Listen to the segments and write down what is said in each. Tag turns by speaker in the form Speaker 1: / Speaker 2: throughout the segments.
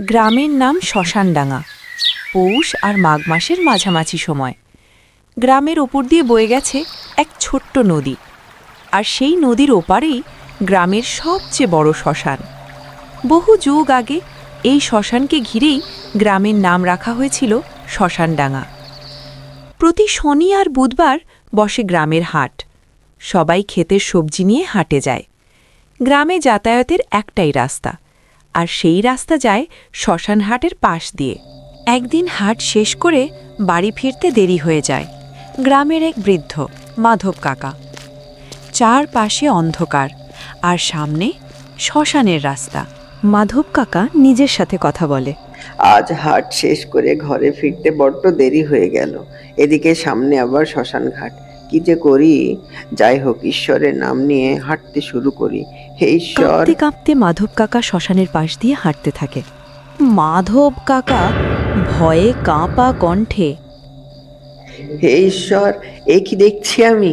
Speaker 1: গ্রামের নাম শ্মশানডাঙ্গা। পৌষ আর মাঘ মাসের মাঝামাঝি সময়। গ্রামের ওপর দিয়ে বয়ে গেছে এক ছোট্ট নদী। আর সেই নদীর ওপারেই গ্রামের সবচেয়ে বড় শ্মশান। বহু যুগ আগে এই শ্মশানকে ঘিরেই গ্রামের নাম রাখা হয়েছিল শ্মশানডাঙ্গা। প্রতি শনি আর বুধবার বসে গ্রামের হাট। সবাই ক্ষেতের সবজি নিয়ে হাটে যায়। গ্রামে যাতায়াতের একটাই রাস্তা। আর সেই রাস্তা যায় শ্মশান হাটের পাশ দিয়ে। একদিন হাট শেষ করে বাড়ি ফিরতে দেরি হয়ে যায়। গ্রামের এক বৃদ্ধ, মাধব কাকা। চারপাশে অন্ধকার আর সামনে শ্মশানের রাস্তা। মাধব কাকা নিজের সাথে কথা বলে।
Speaker 2: আজ হাট শেষ করে ঘরে ফিরতে বড্ড দেরি হয়ে গেল। এদিকে সামনে আবার শ্মশান ঘাট। কি যে করি? যাই হোক ঈশ্বরের নাম নিয়ে হাঁটতে শুরু করি। হে ঈশ্বর!
Speaker 1: কাঁপতে কাঁপতে মাধব কাকা শ্মশানের পাশ দিয়ে হাঁটতে থাকে। মাধব কাকা ভয়ে কাঁপা কণ্ঠে
Speaker 2: হে ঈশ্বর এ কি দেখছি আমি?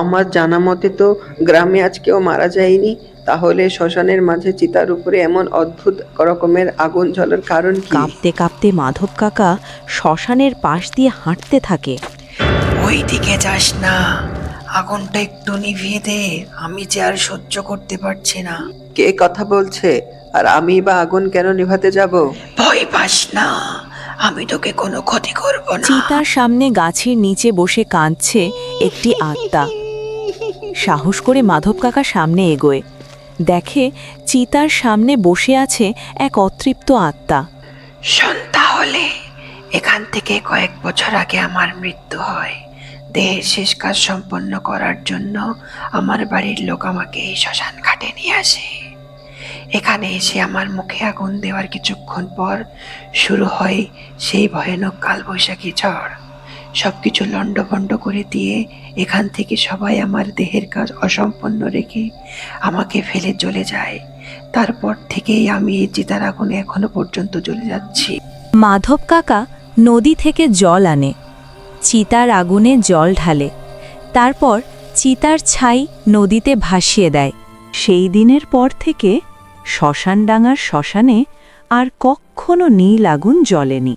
Speaker 2: আমার জানা মতে তো গ্রামে আজ কেউ মারা যায়নি। তাহলে শ্মশানের মাঝে চিতার উপরে এমন অদ্ভুত রকমের আগুন জ্বলার কারণ কি?
Speaker 1: কাঁপতে কাঁপতে মাধব কাকা শ্মশানের পাশ দিয়ে হাঁটতে থাকে।
Speaker 3: ওই দিকে যাস না। আগুনটা একটু নিভিয়ে দে। আমি যে আর সহ্য করতে পারছি না।
Speaker 2: কে কথা বলছে? আর আমি বা আগুন কেন নিভাতে যাব?
Speaker 3: ভয় পাস না। আমি তোকে কোনো ক্ষতি করব না।
Speaker 1: চিতার সামনে গাছের নিচে বসে কাঁদছে একটি আত্মা। সাহস করে মাধব কাকা সামনে এগোয়। দেখে চিতার সামনে বসে আছে এক অতৃপ্ত আত্মা।
Speaker 3: শোন তাহলে। এখান থেকে কয়েক বছর আগে আমার মৃত্যু হয়। দেহের শেষ কাজ সম্পন্ন করার জন্য আমার বাড়ির লোক আমাকে এই শ্মশান ঘাটে নিয়ে আসে। এখানে এসে আমার মুখে আগুন দেওয়ার কিছুক্ষণ পর শুরু হয় সেই ভয়ানক কালবৈশাখী ঝড়। সব কিছু লণ্ডভণ্ড করে দিয়ে এখান থেকে সবাই আমার দেহের কাজ অসম্পন্ন রেখে আমাকে ফেলে চলে যায়। তারপর থেকেই আমি এই চিতার আগুনে এখনও পর্যন্ত চলে যাচ্ছি।
Speaker 1: মাধব কাকা নদী থেকে জল আনে। চিতার আগুনে জল ঢালে। তারপর চিতার ছাই নদীতে ভাসিয়ে দেয়। সেই দিনের পর থেকে শ্মশান ডাঙার শ্মশানে আর কখনো নীল আগুন জ্বলেনি।